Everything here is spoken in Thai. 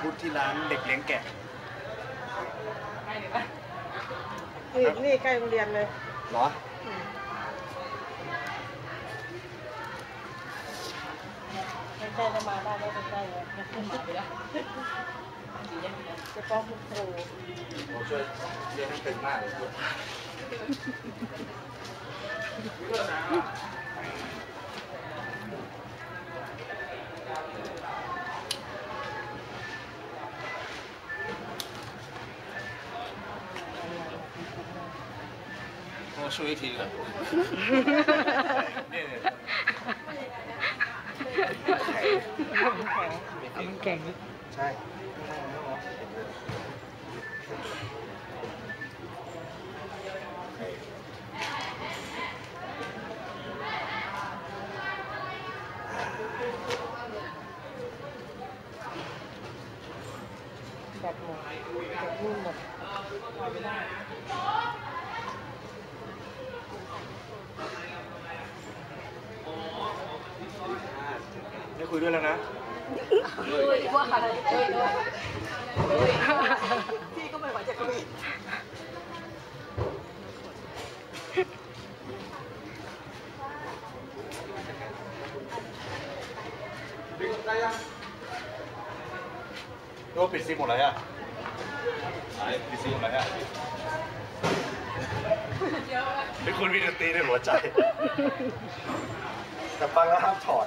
พุธที่ร้านเด็กเลี้ยงแกะนี่นี่ใกล้โรงเรียนเลยเหรออืมใกล้ๆจะมาได้ได้ใกล้ๆเลยจะป้องคุณครูผมช่วยเรียนให้ตึงมากเลย โอ้ช่วยอีกทีก่อนเนี่ ยเนี่ยมันแข็งใช่แบบหมดแบบนุ่มหมดได้คุยด้วยพี่ก็ไม่ไหวจะคุยรู้ว่าปิดซิหมดเลยอะไหนปิดซิหมดเลยอะนี่คุณมีดนตรีในหัวใจ แต่ฟังแล้วห้ามถอด